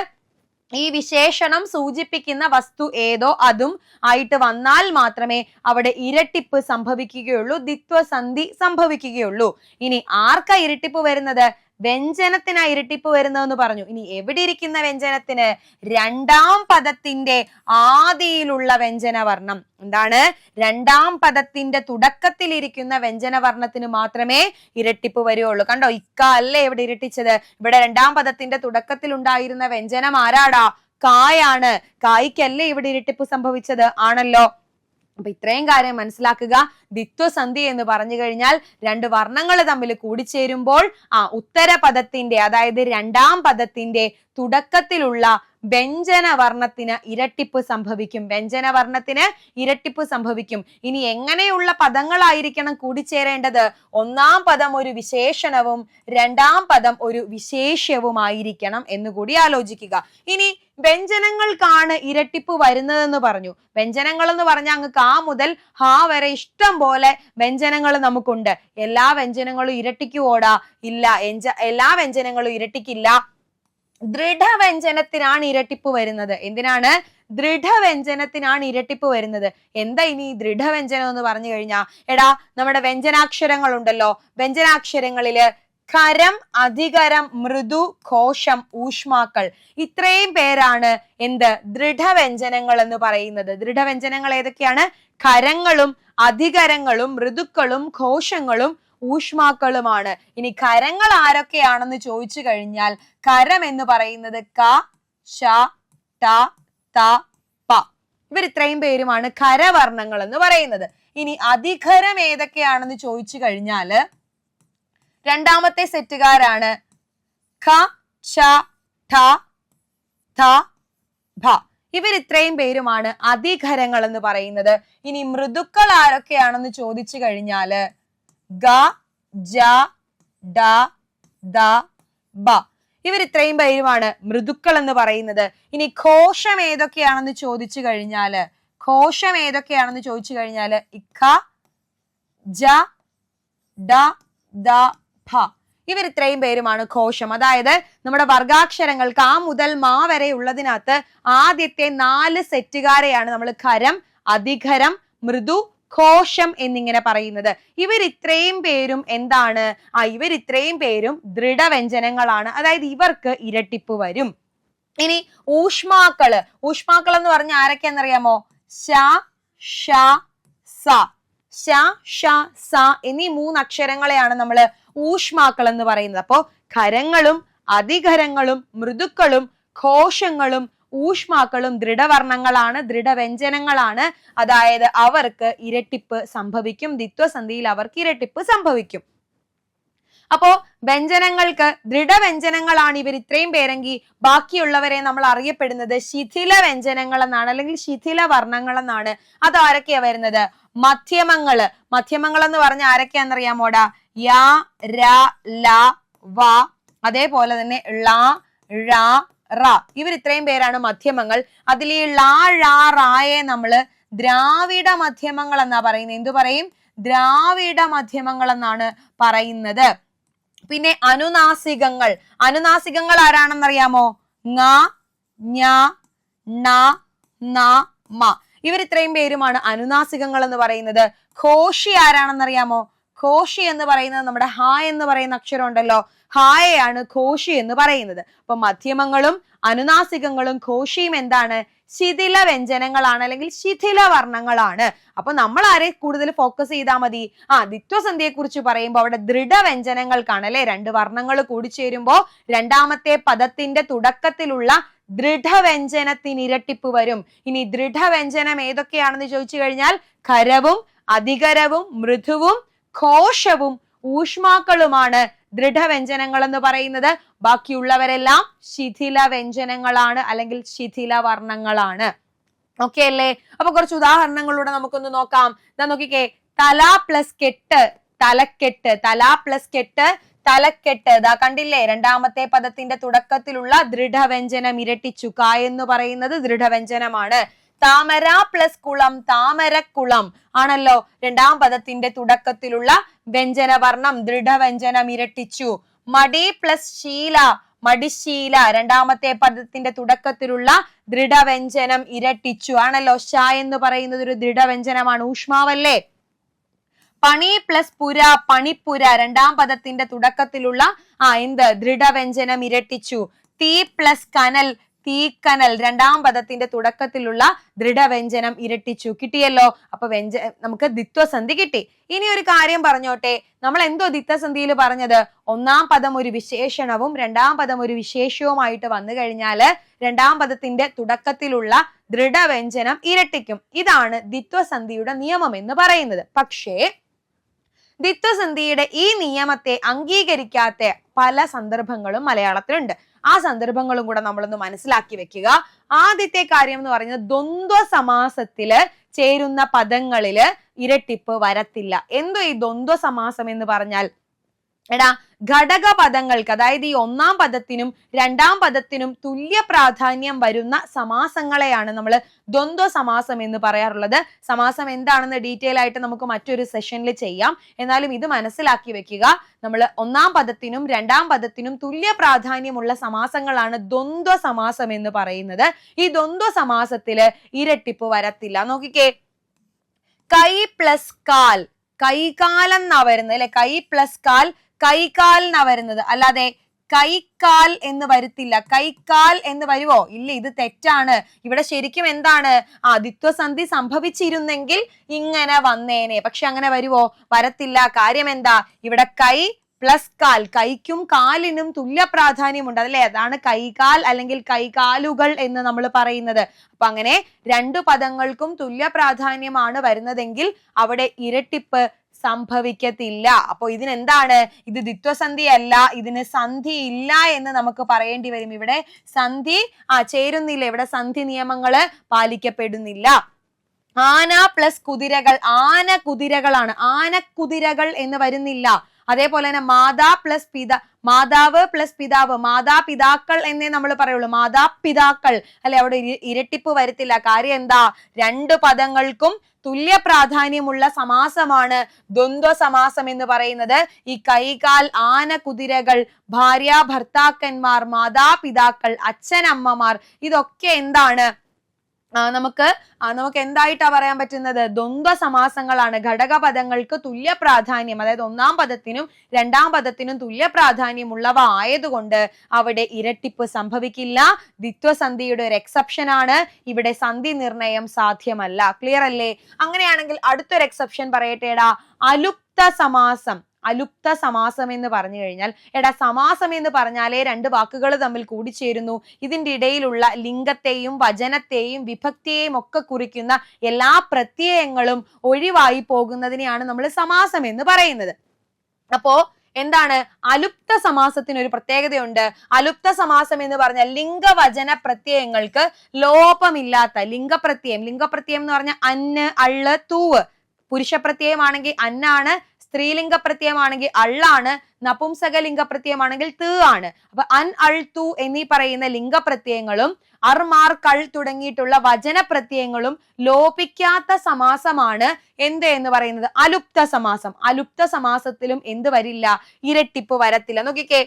ഈ വിശേഷണം സൂചിപ്പിക്കുന്ന വസ്തു ഏതോ അതും ആയിട്ട് വന്നാൽ മാത്രമേ അവിടെ ഇരട്ടിപ്പ് സംഭവിക്കുകയുള്ളൂ ദിത്വസന്ധി സംഭവിക്കുകയുള്ളൂ. ഇനി ആർക്കാ ഇരട്ടിപ്പ് വരുന്നത്? വ്യഞ്ജനത്തിനാ ഇരട്ടിപ്പ് വരുന്നതെന്ന് പറഞ്ഞു. ഇനി എവിടെ ഇരിക്കുന്ന വ്യഞ്ജനത്തിന്? രണ്ടാം പദത്തിന്റെ ആദിയിലുള്ള വ്യഞ്ജനവർണം എന്താണ്? രണ്ടാം പദത്തിന്റെ തുടക്കത്തിലിരിക്കുന്ന വ്യഞ്ജനവർണത്തിന് മാത്രമേ ഇരട്ടിപ്പ് വരികയുള്ളൂ. കണ്ടോ? ഇക്ക അല്ലേ ഇവിടെ ഇരട്ടിച്ചത്? ഇവിടെ രണ്ടാം പദത്തിന്റെ തുടക്കത്തിൽ ഉണ്ടായിരുന്ന വ്യഞ്ജനം ആരാടാ? കായാണ്. കായ്ക്കല്ലേ ഇവിടെ ഇരട്ടിപ്പ് സംഭവിച്ചത്? ആണല്ലോ. അപ്പൊ ഇത്രയും കാര്യം മനസ്സിലാക്കുക. ദിത്വസന്ധി എന്ന് പറഞ്ഞു കഴിഞ്ഞാൽ രണ്ട് വർണങ്ങൾ തമ്മിൽ കൂടിച്ചേരുമ്പോൾ ആ ഉത്തര പദത്തിന്റെ അതായത് രണ്ടാം പദത്തിന്റെ തുടക്കത്തിലുള്ള വ്യഞ്ജന വർണത്തിന് ഇരട്ടിപ്പ് സംഭവിക്കും. വ്യഞ്ജന വർണത്തിന് ഇരട്ടിപ്പ് സംഭവിക്കും. ഇനി എങ്ങനെയുള്ള പദങ്ങളായിരിക്കണം കൂടിച്ചേരേണ്ടത്? ഒന്നാം പദം ഒരു വിശേഷണവും രണ്ടാം പദം ഒരു വിശേഷ്യവുമായിരിക്കണം എന്നുകൂടി ആലോചിക്കുക. ഇനി വ്യഞ്ജനങ്ങൾക്കാണ് ഇരട്ടിപ്പ് വരുന്നതെന്ന് പറഞ്ഞു. വ്യഞ്ജനങ്ങൾ എന്ന് പറഞ്ഞാൽ അങ്ങ് കാ മുതൽ ഹാ വരെ ഇഷ്ടം പോലെ വ്യഞ്ജനങ്ങൾ നമുക്കുണ്ട്. എല്ലാ വ്യഞ്ജനങ്ങളും ഇരട്ടിക്കുവോടാ? ഇല്ല എല്ലാ വ്യഞ്ജനങ്ങളും ഇരട്ടിക്കില്ല. ദൃഢവ്യഞ്ജനത്തിനാണ് ഇരട്ടിപ്പ് വരുന്നത്. എന്തിനാണ്? ദൃഢവ്യഞ്ജനത്തിനാണ് ഇരട്ടിപ്പ് വരുന്നത്. എന്താ ഇനി ദൃഢവ്യഞ്ജനം എന്ന് പറഞ്ഞു കഴിഞ്ഞാൽ എടാ നമ്മുടെ വ്യഞ്ജനാക്ഷരങ്ങൾ ഉണ്ടല്ലോ വ്യഞ്ജനാക്ഷരങ്ങളിൽ കരം അധികരം മൃദു കോശം ഊഷ്മാക്കൾ. ഇത്രയും പേരാണ് എന്ത്? ദൃഢവ്യഞ്ജനങ്ങൾ എന്ന് പറയുന്നത്. ദൃഢവ്യഞ്ജനങ്ങൾ ഏതൊക്കെയാണ്? കരങ്ങളും അധികരങ്ങളും മൃദുക്കളും ഘോഷങ്ങളും ഊഷ്മാക്കളുമാണ്. ഇനി കരങ്ങൾ ആരൊക്കെയാണെന്ന് ചോദിച്ചു കഴിഞ്ഞാൽ കരം എന്ന് പറയുന്നത് ക ശ ട ത പ. ഇവർ ഇത്രയും പേരുമാണ് കരവർണങ്ങൾ എന്ന് പറയുന്നത്. ഇനി അധികരം ഏതൊക്കെയാണെന്ന് ചോദിച്ചു കഴിഞ്ഞാൽ രണ്ടാമത്തെ സെറ്റുകാരാണ് ഖ ഛ ഠ ഥ ഭ. ഇവർ ഇത്രയും പേരുമാണ് അധികരങ്ങൾ എന്ന് പറയുന്നത്. ഇനി മൃദുക്കൾ ആരൊക്കെയാണെന്ന് ചോദിച്ചു കഴിഞ്ഞാൽ ഗ ജ ഡ ദ ബ. ഇവർ ഇത്രയും പേരുമാണ് മൃദുക്കൾ എന്ന് പറയുന്നത്. ഇനി ഘോഷം ഏതൊക്കെയാണെന്ന് ചോദിച്ചു കഴിഞ്ഞാൽ ഘോഷം ഏതൊക്കെയാണെന്ന് ചോദിച്ചു കഴിഞ്ഞാൽ ഇഖ ജ ഡ ദ ഭ. ഇവർ ഇത്രയും പേരുമാണ് ഘോഷം അതായത് നമ്മുടെ വർഗാക്ഷരങ്ങൾക്ക് ആ മുതൽ മാ വരെ ഉള്ളതിനകത്ത് ആദ്യത്തെ നാല് സെറ്റുകാരെയാണ് നമ്മൾ ഖരം അധികരം മൃദു ഘോഷം എന്നിങ്ങനെ പറയുന്നത്. ഇവർ ഇത്രയും പേരും എന്താണ്? ആ ഇവർ ഇത്രയും പേരും ദൃഢവ്യഞ്ജനങ്ങളാണ്. അതായത് ഇവർക്ക് ഇരട്ടിപ്പ് വരും. ഇനി ഊഷ്മാക്കൾ. ഊഷ്മാക്കൾ എന്ന് പറഞ്ഞ ആരൊക്കെയാണെന്നറിയാമോ? ഷ സ. ഷ സ എന്നീ മൂന്ന് അക്ഷരങ്ങളെയാണ് നമ്മൾ ഊഷ്മാക്കൾ എന്ന് പറയുന്നത്. അപ്പോ ഖരങ്ങളും അധികരങ്ങളും മൃദുക്കളും ഘോഷങ്ങളും ഊഷ്മാക്കളും ദൃഢവർണങ്ങളാണ് ദൃഢവ്യഞ്ജനങ്ങളാണ്. അതായത് അവർക്ക് ഇരട്ടിപ്പ് സംഭവിക്കും. ദ്വിത്വസന്ധിയിൽ അവർക്ക് ഇരട്ടിപ്പ് സംഭവിക്കും. അപ്പോ വ്യഞ്ജനങ്ങൾക്ക് ദൃഢവ്യഞ്ജനങ്ങളാണ് ഇവർ ഇത്രയും പേരെങ്കിൽ ബാക്കിയുള്ളവരെ നമ്മൾ അറിയപ്പെടുന്നത് ശിഥില വ്യഞ്ജനങ്ങൾ എന്നാണ് അല്ലെങ്കിൽ ശിഥില വർണങ്ങൾ എന്നാണ് അത് ആരൊക്കെയാ വരുന്നത്? മധ്യമങ്ങൾ. മധ്യമങ്ങൾ എന്ന് പറഞ്ഞ ആരൊക്കെയാണെന്നറിയാമോടാ? യാ ര ല വ. അതേപോലെ തന്നെ ള ഴ റ. ഇവർ ഇത്രയും പേരാണ് മധ്യമങ്ങൾ. അതിൽ ഈ ളാ ഴാ റായെ നമ്മൾ ദ്രാവിഡ മധ്യമങ്ങൾ എന്നാ പറയുന്നത്. എന്തു പറയും? ദ്രാവിഡ മധ്യമങ്ങൾ എന്നാണ് പറയുന്നത്. പിന്നെ അനുനാസികങ്ങൾ. അനുനാസികങ്ങൾ ആരാണെന്നറിയാമോ? ങ ഞ ന മ. ഇവർ ഇത്രയും പേരുമാണ് അനുനാസികങ്ങൾ എന്ന് പറയുന്നത്. ഘോഷി ആരാണെന്നറിയാമോ? ഘോഷി എന്ന് പറയുന്നത് നമ്മുടെ ഹ എന്ന് പറയുന്ന അക്ഷരം ഉണ്ടല്ലോ ഹായയാണ് ഘോഷി എന്ന് പറയുന്നത്. അപ്പൊ മധ്യമങ്ങളും അനുനാസികങ്ങളും ഘോഷിയും എന്താണ്? ശിഥില വ്യഞ്ജനങ്ങളാണ് അല്ലെങ്കിൽ ശിഥില വർണങ്ങളാണ്. അപ്പൊ നമ്മൾ ആരെ കൂടുതൽ ഫോക്കസ് ചെയ്താൽ മതി? ആ ദിത്വസന്ധിയെ കുറിച്ച് പറയുമ്പോൾ അവിടെ ദൃഢ ദൃഢവ്യഞ്ജനങ്ങൾക്കാണ് അല്ലെ? രണ്ട് വർണങ്ങൾ കൂടിച്ചേരുമ്പോൾ രണ്ടാമത്തെ പദത്തിന്റെ തുടക്കത്തിലുള്ള ദൃഢവ്യഞ്ജനത്തിന് ഇരട്ടിപ്പ് വരും. ഇനി ദൃഢവ്യഞ്ജനം ഏതൊക്കെയാണെന്ന് ചോദിച്ചു കഴിഞ്ഞാൽ ഖരവും അധികരവും മൃദുവും ഘോഷവും ഊഷ്മാക്കളുമാണ് ദൃഢവ്യഞ്ജനങ്ങൾ എന്ന് പറയുന്നത്. ബാക്കിയുള്ളവരെല്ലാം ശിഥില വ്യഞ്ജനങ്ങളാണ് അല്ലെങ്കിൽ ശിഥില വർണങ്ങളാണ് ഓക്കെ അല്ലേ? അപ്പൊ കുറച്ച് ഉദാഹരണങ്ങളിലൂടെ നമുക്കൊന്ന് നോക്കാം. ഇതാ നോക്കിക്കേ തല പ്ലസ് കെട്ട് തലക്കെട്ട് തല പ്ലസ് കെട്ട് തലക്കെട്ട്. ഇതാ കണ്ടില്ലേ രണ്ടാമത്തെ പദത്തിന്റെ തുടക്കത്തിലുള്ള ദൃഢവ്യഞ്ജനം ഇരട്ടിച്ചു ക എന്ന് പറയുന്നത് ദൃഢവ്യഞ്ജനമാണ്. താമര പ്ലസ് കുളം താമരക്കുളം ആണല്ലോ രണ്ടാം പദത്തിന്റെ തുടക്കത്തിലുള്ള വ്യഞ്ജനവർണം ദൃഢവ്യഞ്ജനം ഇരട്ടിച്ചു. മടി പ്ലസ് ശീല മടിശീല രണ്ടാമത്തെ പദത്തിന്റെ തുടക്കത്തിലുള്ള ദൃഢവ്യഞ്ജനം ഇരട്ടിച്ചു. ആണല്ലോ ഷ എന്ന് പറയുന്നത് ഒരു ദൃഢവ്യഞ്ജനമാണ്. ഊഷ്മാവല്ലേ? പണി പ്ലസ് പുര പണിപ്പുര രണ്ടാം പദത്തിന്റെ തുടക്കത്തിലുള്ള ആ എന്ത്? ദൃഢവ്യഞ്ജനം ഇരട്ടിച്ചു. തീ പ്ലസ് കനൽ തീക്കനൽ രണ്ടാം പദത്തിന്റെ തുടക്കത്തിലുള്ള ദൃഢവ്യഞ്ജനം ഇരട്ടിച്ചു. കിട്ടിയല്ലോ? അപ്പൊ വ്യഞ്ജ നമുക്ക് ദിത്വസന്ധി കിട്ടി. ഇനി ഒരു കാര്യം പറഞ്ഞോട്ടെ. നമ്മൾ എന്തോ ദിത്വസന്ധിയിൽ പറഞ്ഞത്? ഒന്നാം പദം ഒരു വിശേഷണവും രണ്ടാം പദം ഒരു വിശേഷവുമായിട്ട് വന്നു കഴിഞ്ഞാൽ രണ്ടാം പദത്തിന്റെ തുടക്കത്തിലുള്ള ദൃഢവ്യഞ്ജനം ഇരട്ടിക്കും. ഇതാണ് ദിത്വസന്ധിയുടെ നിയമം എന്ന് പറയുന്നത്. പക്ഷേ ദിത്വസന്ധിയുടെ ഈ നിയമത്തെ അംഗീകരിക്കാത്ത പല സന്ദർഭങ്ങളും മലയാളത്തിലുണ്ട്. ആ സന്ദർഭങ്ങളും കൂടെ നമ്മളൊന്ന് മനസ്സിലാക്കി വെക്കുക. ആദ്യത്തെ കാര്യം എന്ന് പറയുന്നത് ദ്വന്ദ്വ സമാസത്തിൽ ചേരുന്ന പദങ്ങളിൽ ഇരട്ടിപ്പ് വരത്തില്ല. എന്തോ ഈ ദ്വന്ദ്വ സമാസം എന്ന് പറഞ്ഞാൽ എടാ ഘടക പദങ്ങൾക്ക് അതായത് ഈ ഒന്നാം പദത്തിനും രണ്ടാം പദത്തിനും തുല്യ പ്രാധാന്യം വരുന്ന സമാസങ്ങളെയാണ് നമ്മൾ ദ്വന്ദ്വ സമാസം എന്ന് പറയാറുള്ളത്. സമാസം എന്താണെന്ന് ഡീറ്റെയിൽ ആയിട്ട് നമുക്ക് മറ്റൊരു സെഷനിൽ ചെയ്യാം. എന്നാലും ഇത് മനസ്സിലാക്കി വെക്കുക. നമ്മൾ ഒന്നാം പദത്തിനും രണ്ടാം പദത്തിനും തുല്യ പ്രാധാന്യമുള്ള സമാസങ്ങളാണ് ദ്വന്ദ്വ സമാസം എന്ന് പറയുന്നത്. ഈ ദ്വന്ദ്വ സമാസത്തിൽ ഇരട്ടിപ്പ് വരത്തില്ല. നോക്കിക്കേ. കൈ പ്ലസ് കാൽ. കൈകാലം എന്നാ വരുന്നത് അല്ലെ? കൈ പ്ലസ് കാൽ കൈകാൽ എന്നാ വരുന്നത്. അല്ലാതെ കൈക്കാൽ എന്ന് വരുത്തില്ല. കൈക്കാൽ എന്ന് വരുവോ? ഇല്ല ഇത് തെറ്റാണ്. ഇവിടെ ശരിക്കും എന്താണ്? ആ ദിത്വസന്ധി സംഭവിച്ചിരുന്നെങ്കിൽ ഇങ്ങനെ വന്നേനെ. പക്ഷെ അങ്ങനെ വരുവോ? വരത്തില്ല. കാര്യം എന്താ? ഇവിടെ കൈ പ്ലസ് കാൽ. കൈക്കും കാലിനും തുല്യ പ്രാധാന്യമുണ്ട്. അതല്ലേ? അതാണ് കൈകാൽ അല്ലെങ്കിൽ കൈകാലുകൾ എന്ന് നമ്മൾ പറയുന്നത്. അപ്പൊ അങ്ങനെ രണ്ടു പദങ്ങൾക്കും തുല്യ പ്രാധാന്യമാണ് വരുന്നതെങ്കിൽ അവിടെ ഇരട്ടിപ്പ് സംഭവിക്കത്തില്ല. അപ്പൊ ഇതിനെന്താണ്? ഇത് ദ്വിത്വസന്ധി അല്ല ഇതിന് സന്ധി ഇല്ല എന്ന് നമുക്ക് പറയേണ്ടി വരും. ഇവിടെ സന്ധി ആ ചേരുന്നില്ല. ഇവിടെ സന്ധി നിയമങ്ങൾ പാലിക്കപ്പെടുന്നില്ല. ആന പ്ലസ് കുതിരകൾ ആന കുതിരകളാണ് ആന കുതിരകൾ എന്ന് വരുന്നില്ല. അതേപോലെ തന്നെ മാതാ പ്ലസ് പിത മാതാവ് പ്ലസ് പിതാവ് മാതാപിതാക്കൾ എന്നേ നമ്മൾ പറയുള്ളൂ. മാതാപിതാക്കൾ. അല്ലെ അവിടെ ഇരട്ടിപ്പ് വരത്തില്ല. കാര്യം എന്താ? രണ്ട് പദങ്ങൾക്കും തുല്യ പ്രാധാന്യമുള്ള സമാസമാണ് ദ്വന്ദ്വ സമാസം എന്ന് പറയുന്നത്. ഈ കൈകാൽ ആന കുതിരകൾ ഭാര്യ ഭർത്താക്കന്മാർ മാതാപിതാക്കൾ അച്ഛനമ്മമാർ ഇതൊക്കെ എന്താണ്? നമുക്ക് നമുക്ക് എന്തായിട്ടാ പറയാൻ പറ്റുന്നത്? ദ്വന്ദ്വ സമാസങ്ങളാണ് ഘടകപദങ്ങൾക്ക് തുല്യ പ്രാധാന്യം അതായത് ഒന്നാം പദത്തിനും രണ്ടാം പദത്തിനും തുല്യ പ്രാധാന്യമുള്ളവ ആയതുകൊണ്ട് അവിടെ ഇരട്ടിപ്പ് സംഭവിക്കില്ല. ദ്വിത്വസന്ധിയുടെ ഒരു എക്സെപ്ഷൻ ആണ് ഇവിടെ സന്ധി നിർണയം സാധ്യമല്ല. ക്ലിയർ അല്ലേ? അങ്ങനെയാണെങ്കിൽ അടുത്തൊരു എക്സെപ്ഷൻ പറയട്ടേടാ. അലുപ്ത സമാസം അലുപ്ത സമാസം എന്ന് പറഞ്ഞു കഴിഞ്ഞാൽ എടാ സമാസം എന്ന് പറഞ്ഞാലേ രണ്ട് വാക്കുകൾ തമ്മിൽ കൂടിച്ചേരുന്നു. ഇതിന്റെ ഇടയിലുള്ള ലിംഗത്തെയും വചനത്തെയും വിഭക്തിയെയും ഒക്കെ കുറിക്കുന്ന എല്ലാ പ്രത്യയങ്ങളും ഒഴിവായി പോകുന്നതിനെയാണ് നമ്മൾ സമാസം എന്ന് പറയുന്നത്. അപ്പോ എന്താണ്? അലുപ്ത സമാസത്തിന് ഒരു പ്രത്യേകതയുണ്ട്. അലുപ്ത സമാസം എന്ന് പറഞ്ഞാൽ ലിംഗവചന പ്രത്യയങ്ങൾക്ക് ലോപമില്ലാത്ത ലിംഗപ്രത്യയം. ലിംഗപ്രത്യയം എന്ന് പറഞ്ഞാൽ അന്ന് അള്ള് തൂവ്. പുരുഷപ്രത്യയമാണെങ്കിൽ അന്നാണ് സ്ത്രീലിംഗ പ്രത്യയമാണെങ്കിൽ അള്ളാണ് നപുംസക ലിംഗ പ്രത്യയമാണെങ്കിൽ ത് ആണ്. അപ്പൊ അൻ അൾ തു എന്നീ പറയുന്ന ലിംഗപ്രത്യയങ്ങളും അർ മാർ കൾ തുടങ്ങിയിട്ടുള്ള വചന പ്രത്യയങ്ങളും ലോപിക്കാത്ത സമാസമാണ് എന്ത് എന്ന് പറയുന്നത്? അലുപ്ത സമാസം. അലുപ്ത സമാസത്തിലും എന്ത് വരില്ല? ഇരട്ടിപ്പ് വരത്തില്ല. നോക്കിക്കേ.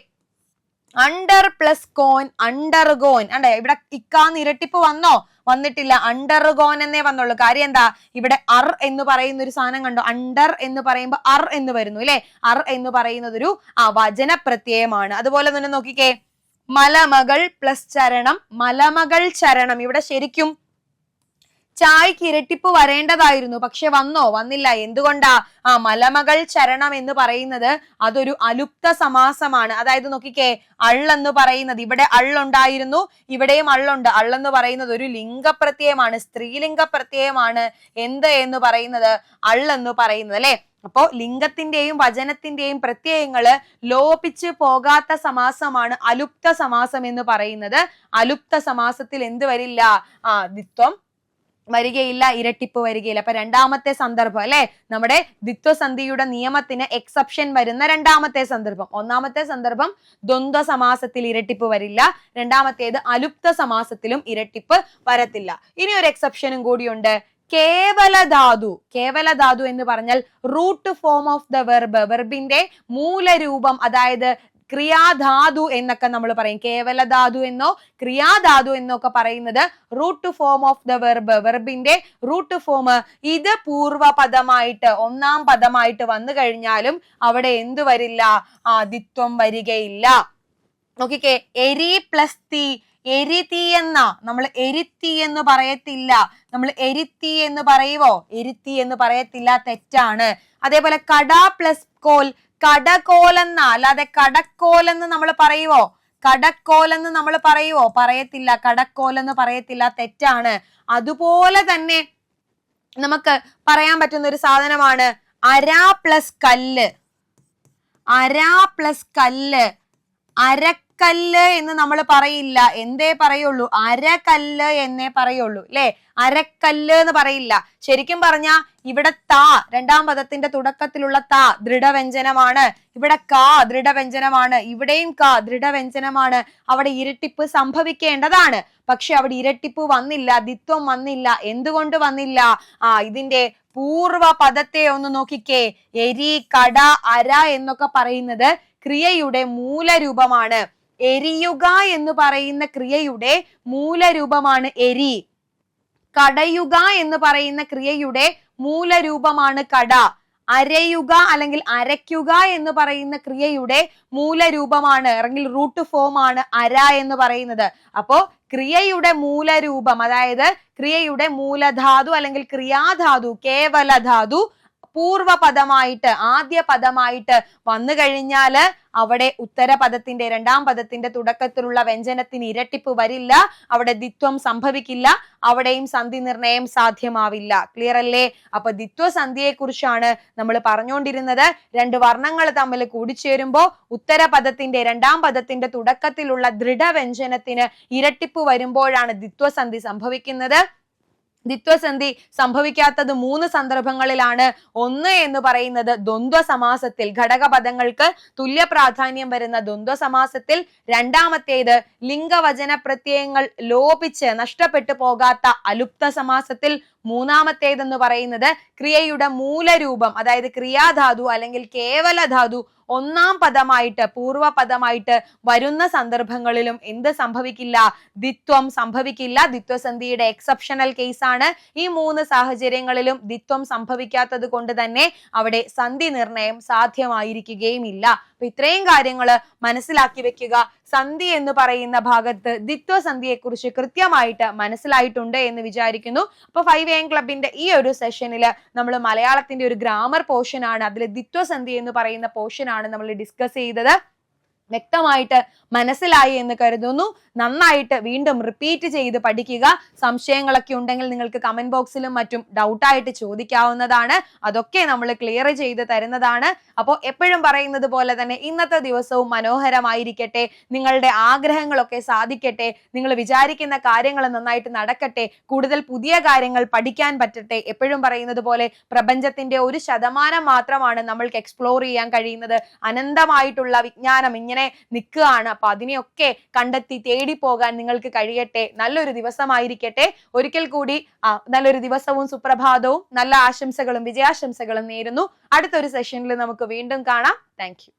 അണ്ടർ പ്ലസ് കോൻ അണ്ടർഗോൻ അണ്ടേ ഇവിടെ ഇക്കാന്ന് ഇരട്ടിപ്പ് വന്നോ? വന്നിട്ടില്ല. അണ്ടർഗോൻ എന്നേ വന്നുള്ളൂ. കാര്യം എന്താ? ഇവിടെ അർ എന്ന് പറയുന്ന ഒരു സാധനം കണ്ടോ? അണ്ടർ എന്ന് പറയുമ്പോൾ അർ എന്ന് വരുന്നു അല്ലെ? അർ എന്ന് പറയുന്നത് ഒരു ആ വചന പ്രത്യയമാണ് അതുപോലെ തന്നെ നോക്കിക്കേ. മലമകൾ പ്ലസ് ചരണം. മലമകൾ ചരണം. ഇവിടെ ശരിക്കും ചായക്ക് ഇരട്ടിപ്പ് വരേണ്ടതായിരുന്നു. പക്ഷെ വന്നോ? വന്നില്ല. എന്തുകൊണ്ടാ ആ മലമകൾ ചരണം എന്ന് പറയുന്നത് അതൊരു അലുപ്ത സമാസമാണ്. അതായത് നോക്കിക്കേ അള്ളെന്ന് പറയുന്നത് ഇവിടെ അള്ളുണ്ടായിരുന്നു ഇവിടെയും അള്ളുണ്ട്. അള്ളെന്ന് പറയുന്നത് ഒരു ലിംഗപ്രത്യയമാണ് സ്ത്രീലിംഗ പ്രത്യയമാണ് എന്ത് എന്ന് പറയുന്നത്? അള്ളെന്ന് പറയുന്നത് അല്ലെ? അപ്പോ ലിംഗത്തിന്റെയും വചനത്തിന്റെയും പ്രത്യയങ്ങൾ ലോപിച്ച് പോകാത്ത സമാസമാണ് അലുപ്ത സമാസം എന്ന് പറയുന്നത്. അലുപ്ത സമാസത്തിൽ എന്ത് വരില്ല? ആ ദിത്വം വരികയില്ല ഇരട്ടിപ്പ് വരികയില്ല. അപ്പൊ രണ്ടാമത്തെ സന്ദർഭം അല്ലെ? നമ്മുടെ ദ്വിത്വസന്ധിയുടെ നിയമത്തിന് എക്സെപ്ഷൻ വരുന്ന രണ്ടാമത്തെ സന്ദർഭം. ഒന്നാമത്തെ സന്ദർഭം ദ്വന്ദ്വ സമാസത്തിൽ ഇരട്ടിപ്പ് വരില്ല. രണ്ടാമത്തേത് അലുപ്ത സമാസത്തിലും ഇരട്ടിപ്പ് വരത്തില്ല. ഇനി ഒരു എക്സെപ്ഷനും കൂടിയുണ്ട്. കേവല ധാതു കേവല ധാതു എന്ന് പറഞ്ഞാൽ root form of the verb വെർബിന്റെ മൂലരൂപം അതായത് ക്രിയാധാതു എന്നൊക്കെ നമ്മൾ പറയും. കേവല ധാതു എന്നോ ക്രിയാധാതു എന്നൊക്കെ പറയുന്നത് root form of the verb വെർബിന്റെ root form ഇത് പൂർവ പദമായിട്ട് ഒന്നാം പദമായിട്ട് വന്നു കഴിഞ്ഞാലും അവിടെ എന്തു വരില്ല? ആദിത്വം വരികയില്ല. നോക്കിക്കേ എരി പ്ലസ് തീ എരിതി എന്ന നമ്മൾ എരിത്തി എന്ന് പറയത്തില്ല. നമ്മൾ എരിത്തി എന്ന് പറയുവോ? എരിത്തി എന്ന് പറയത്തില്ല തെറ്റാണ്. അതേപോലെ കടാ പ്ലസ് കോൽ കടകോലെന്ന അല്ലാതെ കടക്കോലെന്ന് നമ്മൾ പറയുവോ? കടക്കോലെന്ന് നമ്മൾ പറയുവോ? പറയത്തില്ല. കടക്കോലെന്ന് പറയത്തില്ല. തെറ്റാണ്. അതുപോലെ തന്നെ നമുക്ക് പറയാൻ പറ്റുന്ന ഒരു സാധനമാണ് അരാ പ്ലസ് കല്ല്. അരാ പ്ലസ് കല്ല്. അരക്കല്ല് എന്ന് നമ്മൾ പറയില്ല. എന്തേ പറയുള്ളൂ? അരകല്ല് എന്നേ പറയുള്ളൂ അല്ലേ അരക്കല്ല് എന്ന് പറയില്ല. ശരിക്കും പറഞ്ഞ ഇവിടെ താ രണ്ടാം പദത്തിന്റെ തുടക്കത്തിലുള്ള താ ദൃഢവ്യഞ്ജനമാണ്. ഇവിടെ കാ ദൃഢവ്യഞ്ജനമാണ്. ഇവിടെയും കാ ദൃഢവ്യഞ്ജനമാണ്. അവിടെ ഇരട്ടിപ്പ് സംഭവിക്കേണ്ടതാണ്. പക്ഷെ അവിടെ ഇരട്ടിപ്പ് വന്നില്ല ദിത്വം വന്നില്ല. എന്തുകൊണ്ട് വന്നില്ല? ആ ഇതിന്റെ പൂർവ പദത്തെ ഒന്ന് നോക്കിക്കേ. എരി കട അര എന്നൊക്കെ പറയുന്നത് ക്രിയയുടെ മൂലരൂപമാണ്. എരിയുക എന്ന് പറയുന്ന ക്രിയയുടെ മൂലരൂപമാണ് എരി. കടയുക എന്ന് പറയുന്ന ക്രിയയുടെ മൂലരൂപമാണ് കട. അരയുക അല്ലെങ്കിൽ അരയ്ക്കുക എന്ന് പറയുന്ന ക്രിയയുടെ മൂലരൂപമാണ് അല്ലെങ്കിൽ റൂട്ട് ഫോം ആണ് അര എന്ന് പറയുന്നത്. അപ്പോ ക്രിയയുടെ മൂലരൂപം അതായത് ക്രിയയുടെ മൂലധാതു അല്ലെങ്കിൽ ക്രിയാധാതു കേവലധാതു പൂർവപദമായിട്ട് ആദ്യ പദമായിട്ട് വന്നു കഴിഞ്ഞാൽ അവിടെ ഉത്തരപദത്തിന്റെ രണ്ടാം പദത്തിന്റെ തുടക്കത്തിലുള്ള വ്യഞ്ജനത്തിന് ഇരട്ടിപ്പ് വരില്ല അവിടെ ദിത്വം സംഭവിക്കില്ല അവിടെയും സന്ധി നിർണയം സാധ്യമാവില്ല. ക്ലിയർ അല്ലേ? അപ്പൊ ദിത്വ സന്ധിയെ കുറിച്ചാണ് നമ്മൾ പറഞ്ഞുകൊണ്ടിരുന്നത് രണ്ട് വർണങ്ങൾ തമ്മിൽ കൂടിച്ചേരുമ്പോ ഉത്തരപദത്തിന്റെ രണ്ടാം പദത്തിന്റെ തുടക്കത്തിലുള്ള ദൃഢവ്യഞ്ജനത്തിന് ഇരട്ടിപ്പ് വരുമ്പോഴാണ് ദിത്വസന്ധി സംഭവിക്കുന്നത്. ദിത്വസന്ധി സംഭവിക്കാത്തത് മൂന്ന് സന്ദർഭങ്ങളിലാണ്. ഒന്ന് എന്ന് പറയുന്നത് ദ്വന്ദ്വ സമാസത്തിൽ ഘടകപദങ്ങൾക്ക് തുല്യ പ്രാധാന്യം വരുന്ന ദ്വന്ദ്വ സമാസത്തിൽ രണ്ടാമത്തേത് ലിംഗവചന പ്രത്യയങ്ങൾ ലോപിച്ച് നഷ്ടപ്പെട്ടു പോകാത്ത അലുപ്ത സമാസത്തിൽ മൂന്നാമത്തേതെന്ന് പറയുന്നത് ക്രിയയുടെ മൂലരൂപം അതായത് ക്രിയാധാതു അല്ലെങ്കിൽ കേവല ധാതു ഒന്നാം പദമായിട്ട് പൂർവപദമായിട്ട് വരുന്ന സന്ദർഭങ്ങളിലും എന്ത് സംഭവിക്കില്ല? ദിത്വം സംഭവിക്കില്ല. ദിത്വസന്ധിയുടെ എക്സെപ്ഷണൽ കേസാണ് ഈ മൂന്ന് സാഹചര്യങ്ങളിലും ദിത്വം സംഭവിക്കാത്തത് കൊണ്ട് തന്നെ അവിടെ സന്ധി നിർണയം സാധ്യമായിരിക്കുകയും ഇല്ല അപ്പൊ ഇത്രയും കാര്യങ്ങൾ മനസ്സിലാക്കി വെക്കുക. സന്ധി എന്ന് പറയുന്ന ഭാഗത്ത് ദിത്വ സന്ധിയെ കുറിച്ച് കൃത്യമായിട്ട് മനസ്സിലായിട്ടുണ്ട് എന്ന് വിചാരിക്കുന്നു. അപ്പൊ ഫൈവ് എം ക്ലബിന്റെ ഈ ഒരു സെഷനിൽ നമ്മൾ മലയാളത്തിന്റെ ഒരു ഗ്രാമർ പോർഷൻ ആണ്. അതിൽ ദിത്വ സന്ധി എന്ന് പറയുന്ന പോർഷൻ ആണ് നമ്മൾ ഡിസ്കസ് ചെയ്തത്. വ്യക്തമായിട്ട് മനസ്സിലായി എന്ന് കരുതുന്നു. നന്നായിട്ട് വീണ്ടും റിപ്പീറ്റ് ചെയ്ത് പഠിക്കുക. സംശയങ്ങളൊക്കെ ഉണ്ടെങ്കിൽ നിങ്ങൾക്ക് കമന്റ് ബോക്സിലും മറ്റും ഡൗട്ടായിട്ട് ചോദിക്കാവുന്നതാണ്. അതൊക്കെ നമ്മൾ ക്ലിയർ ചെയ്ത് തരുന്നതാണ്. അപ്പോൾ എപ്പോഴും പറയുന്നത് പോലെ തന്നെ ഇന്നത്തെ ദിവസവും മനോഹരമായിരിക്കട്ടെ. നിങ്ങളുടെ ആഗ്രഹങ്ങളൊക്കെ സാധിക്കട്ടെ. നിങ്ങൾ വിചാരിക്കുന്ന കാര്യങ്ങൾ നന്നായിട്ട് നടക്കട്ടെ. കൂടുതൽ പുതിയ കാര്യങ്ങൾ പഠിക്കാൻ പറ്റട്ടെ. എപ്പോഴും പറയുന്നത് പോലെ പ്രപഞ്ചത്തിന്റെ ഒരു ശതമാനം മാത്രമാണ് നമ്മൾക്ക് എക്സ്പ്ലോർ ചെയ്യാൻ കഴിയുന്നത്. അനന്തമായിട്ടുള്ള വിജ്ഞാനം ഇങ്ങനെ നിൽക്കുകയാണ്. അപ്പൊ അതിനെയൊക്കെ കണ്ടെത്തി തേടി പോകാൻ നിങ്ങൾക്ക് കഴിയട്ടെ. നല്ലൊരു ദിവസമായിരിക്കട്ടെ. ഒരിക്കൽ കൂടി നല്ലൊരു ദിവസവും സുപ്രഭാതവും നല്ല ആശംസകളും വിജയാശംസകളും നേരുന്നു. അടുത്തൊരു സെഷനിൽ നമുക്ക് വീണ്ടും കാണാം. താങ്ക്